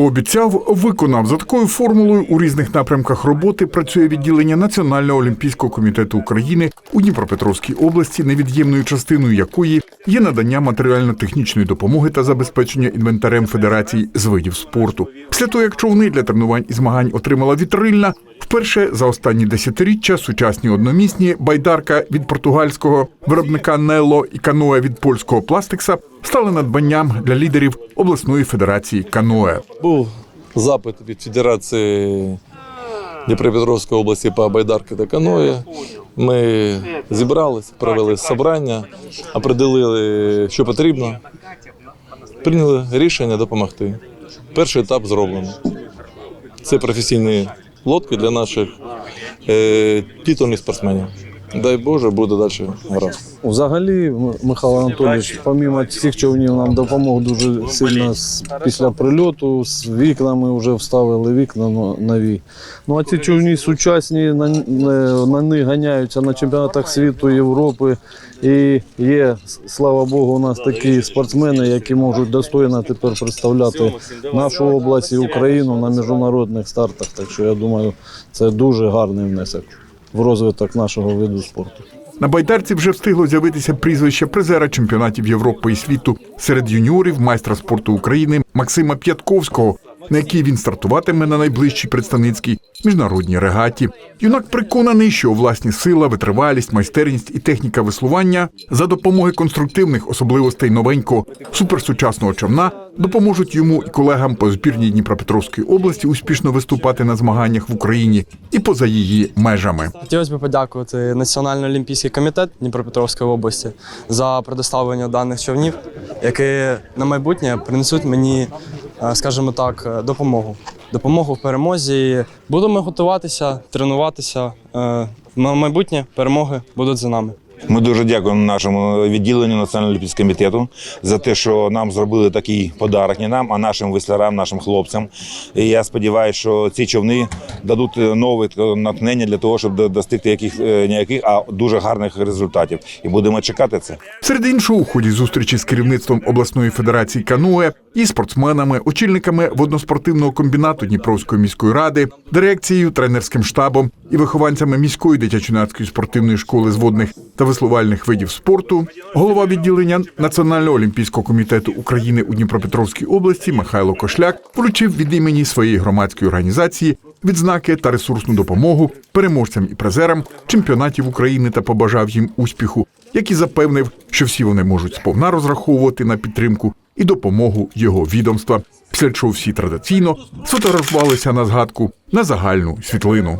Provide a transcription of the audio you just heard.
Пообіцяв, виконав за такою формулою у різних напрямках роботи працює відділення Національного олімпійського комітету України у Дніпропетровській області, невід'ємною частиною якої є надання матеріально-технічної допомоги та забезпечення інвентарем федерації з видів спорту. Після того, як човни для тренувань і змагань отримала вітрильна, вперше за останні десятиріччя сучасні одномісні байдарка від португальського виробника Нело і каноe від польського пластикса стали надбанням для лідерів обласної федерації каноe. Був запит від Федерації Дніпропетровської області по байдарки та каної. Ми зібрались, провели собрання, определили, що потрібно. Прийняли рішення допомогти. Перший етап зроблено. Це професійні лодки для наших е, титульних спортсменів. Дай Боже, буде далі гаразд. Взагалі, Михайло Анатолійович, помимо цих човнів, нам допомог дуже сильно після прильоту. З вікнами вже вставили вікна но- нові. Ну а ці човні сучасні, на, на них ганяються на чемпіонатах світу, Європи. І є, слава Богу, у нас такі спортсмени, які можуть достойно тепер представляти нашу область і Україну на міжнародних стартах. Так що я думаю, це дуже гарний внесок в розвиток нашого виду спорту. На байдарці вже встигло з'явитися прізвище призера чемпіонатів Європи і світу серед юніорів майстра спорту України Максима П'ятковського, на якій він стартуватиме на найближчій представницькій міжнародній регаті. Юнак переконаний, що власні сила, витривалість, майстерність і техніка веслування за допомоги конструктивних особливостей новенького суперсучасного човна допоможуть йому і колегам по збірній Дніпропетровської області успішно виступати на змаганнях в Україні і поза її межами. Хотілося б подякувати Національний олімпійський комітет Дніпропетровської області за предоставлення даних човнів, які на майбутнє принесуть мені, е, скажімо так, допомогу. Допомогу в перемозі. Будемо готуватися, тренуватися. Е, На майбутнє перемоги будуть за нами. Ми дуже дякуємо нашому відділенню Національного олімпійського комітету за те, що нам зробили такий подарок не нам, а нашим веслярам, нашим хлопцям. І я сподіваюся, що ці човни дадуть нове натхнення для того, щоб до- достигти яких е, ніяких, а дуже гарних результатів. І будемо чекати це. Серед іншого, у ході зустрічі з керівництвом обласної федерації каноe і спортсменами, очільниками водноспортивного комбінату Дніпровської міської ради, дирекцією, тренерським штабом і вихованцями міської дитячо-юнацької спортивної школи з водних та веслувальних видів спорту, голова відділення Національного олімпійського комітету України у Дніпропетровській області Михайло Кошляк вручив від імені своєї громадської організації відзнаки та ресурсну допомогу переможцям і призерам чемпіонатів України та побажав їм успіху, як і запевнив, що всі вони можуть сповна розраховувати на підтримку і допомогу його відомства. Після чого всі традиційно сфотографувалися на згадку на загальну світлину.